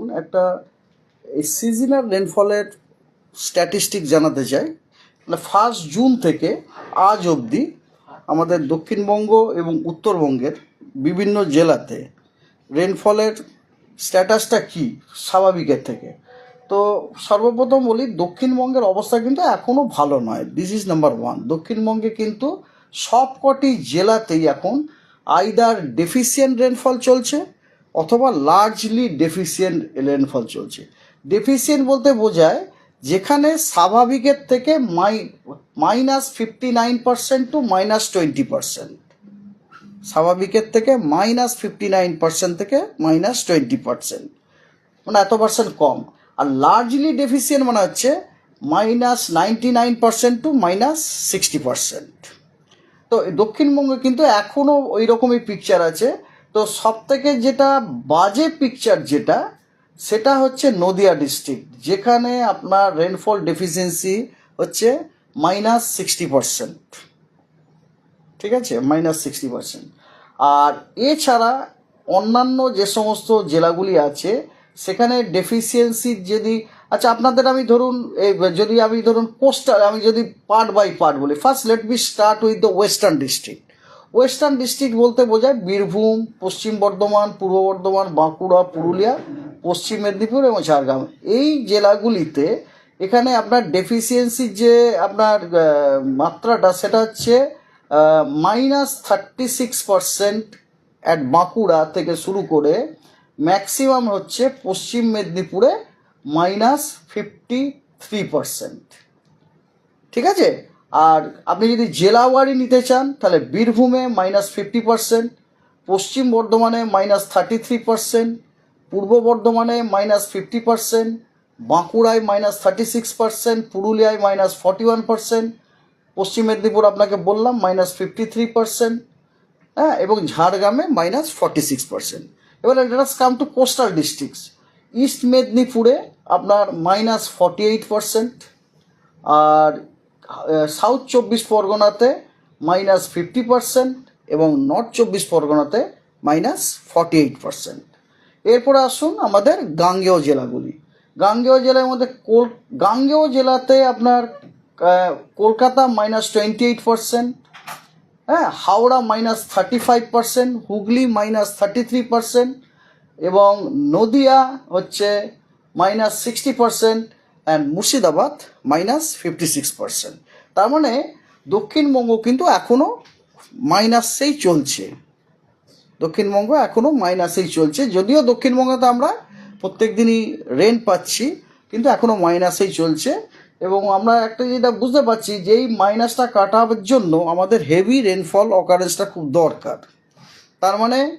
দেখুন, একটা এই সিজনাল রেনফলের স্ট্যাটিস্টিক জানাতে চাই। মানে ফার্স্ট জুন থেকে আজ অবধি আমাদের দক্ষিণবঙ্গ এবং উত্তরবঙ্গের বিভিন্ন জেলাতে রেনফলের স্ট্যাটাসটা কি স্বাভাবিকের থেকে? তো সর্বপ্রথম বলি, দক্ষিণবঙ্গের অবস্থা কিন্তু এখনও ভালো নয়। দিস ইজ নাম্বার ওয়ান দক্ষিণবঙ্গে কিন্তু সবকটি জেলাতেই এখন আইদার ডেফিসিয়েন্ট রেনফল চলছে অথবা লার্জলি ডেফিসিয়েন্ট রেনফল চলছে। ডেফিসিয়েন্ট বলতে বোঝায় যেখানে স্বাভাবিকের থেকে মাই minus fifty nine percent to minus twenty percent স্বাভাবিকের থেকে মাইনাস ফিফটি নাইন পার্সেন্ট থেকে মাইনাস টোয়েন্টি পার্সেন্ট মানে এত পার্সেন্ট কম। আর লার্জলি ডেফিসিয়েন্ট মানে হচ্ছে minus ninety nine percent to minus sixty percent তো দক্ষিণবঙ্গে কিন্তু এখনও ওই রকমই পিকচার আছে। তো সব থেকে যেটা বাজে পিকচার যেটা, সেটা হচ্ছে নদিয়া ডিস্ট্রিক্ট যেখানে আপনার রেনফল ডেফিসিয়েন্সি হচ্ছে মাইনাস সিক্সটি পার্সেন্ট ঠিক আছে? মাইনাস সিক্সটি পার্সেন্ট আর এছাড়া অন্যান্য যে সমস্ত জেলাগুলি আছে, সেখানে ডেফিসিয়েন্সি যদি আচ্ছা আপনাদের আমি ধরুন যদি আমি ধরুন কোস্টাল আমি যদি পার্ট বাই পার্ট বলি first let be start with the western district western district বলতে বোঝায় বীরভূম, পশ্চিম বর্ধমান, পূর্ব বর্ধমান, বাঁকুড়া, পুরুলিয়া, পশ্চিম মেদিনীপুর এবং ঝাড়গ্রাম। এই জেলাগুলিতে এখানে আপনার ডেফিসিয়েন্সির যে আপনার মাত্রাটা সেটা হচ্ছে minus thirty six percent at Bankura থেকে শুরু করে ম্যাক্সিমাম হচ্ছে পশ্চিম মেদিনীপুরে মাইনাস ফিফটি থ্রি পারসেন্ট ঠিক আছে? আর আপনি যদি জেলা ওয়ারি নিতে চান, তাহলে বীরভূমে মাইনাস ফিফটি পারসেন্ট পশ্চিম বর্ধমানে মাইনাস থার্টি থ্রি পারসেন্ট পূর্ব বর্ধমানে মাইনাস ফিফটি পারসেন্ট বাঁকুড়ায় মাইনাস থার্টি সিক্স পারসেন্ট পুরুলিয়ায় minus forty one percent Paschim Medinipur আপনাকে বললাম মাইনাস ফিফটি থ্রি পারসেন্ট হ্যাঁ এবং ঝাড়গ্রামে মাইনাস ফর্টি সিক্স পার্সেন্ট এবার let us come to coastal districts east মেদিনীপুরে আপনার মাইনাস ফর্টি এইট পার্সেন্ট আর সাউথ চব্বিশ পরগনাতে মাইনাস ফিফটি পার্সেন্ট এবং নর্থ চব্বিশ পরগনাতে মাইনাস ফর্টি এইট পার্সেন্ট এরপরে আসুন আমাদের গাঙ্গেয় জেলাগুলি। গাঙ্গেয় জেলার মধ্যে কোল, গাঙ্গেয় জেলাতে আপনার Kolkata minus twenty eight percent হ্যাঁ Howrah minus thirty five percent Hooghly minus thirty three percent এবং নদিয়া হচ্ছে minus sixty percent and Murshidabad minus fifty six percent তার মানে দক্ষিণবঙ্গ কিন্তু এখনও মাইনাসেই চলছে। দক্ষিণবঙ্গ এখনও মাইনাসেই চলছে। যদিও দক্ষিণবঙ্গতে আমরা প্রত্যেক দিনই রেন্ট পাচ্ছি, কিন্তু এখনও মাইনাসেই চলছে। এবং আমরা একটা যেটা বুঝতে পারছি যে এই মাইনাসটা কাটাবার জন্য আমাদের হেভি রেনফল অকারেন্সটা খুব দরকার। তার মানে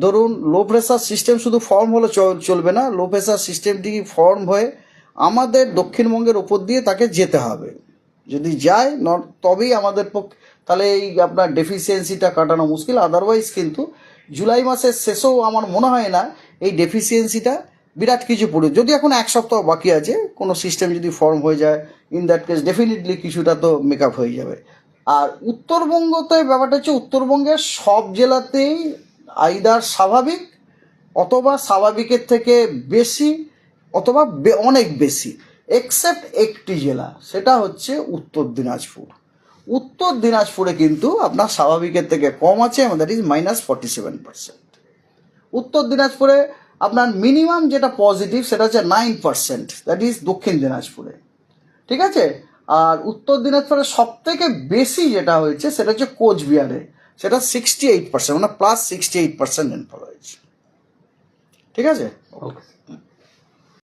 ধরুন লো প্রেশার সিস্টেম শুধু ফর্ম হলে চল- চলবে না। লো প্রেসার সিস্টেমটি ফর্ম হয়ে আমাদের দক্ষিণবঙ্গের ওপর দিয়ে তাকে যেতে হবে। যদি যায় তবেই আমাদের পক্ষে তাহলে এই আপনার ডেফিসিয়েন্সিটা কাটানো মুশকিল। আদারওয়াইজ কিন্তু জুলাই মাসের শেষেও আমার মনে হয় না এই ডেফিসিয়েন্সিটা বিরাট কিছু পড়ে। যদি এখন এক সপ্তাহ বাকি আছে, কোনো সিস্টেম যদি ফর্ম হয়ে যায় ইন দ্যাট কেস ডেফিনেটলি কিছুটা তো মেক হয়ে যাবে। আর উত্তরবঙ্গতে ব্যাপারটা হচ্ছে, উত্তরবঙ্গের সব জেলাতেই আইদার স্বাভাবিক অথবা স্বাভাবিকের থেকে বেশি অথবা অনেক বেশি এক্সেপ্ট একটি জেলা, সেটা হচ্ছে উত্তর দিনাজপুর। উত্তর দিনাজপুরে কিন্তু আপনার স্বাভাবিকের থেকে কম আছে that is minus forty seven percent উত্তর দিনাজপুরে আপনার মিনিমাম যেটা পজিটিভ সেটা হচ্ছে নাইন পার্সেন্ট দ্যাট ইজ দক্ষিণ দিনাজপুরে। ঠিক আছে? আর উত্তর দিনাজপুরে সব থেকে বেশি যেটা হয়েছে, সেটা হচ্ছে কোচবিহারে। সেটা সিক্সটি এইট পার্সেন্ট মানে plus sixty eight percent rainfall হয়েছে। ঠিক আছে? ওকে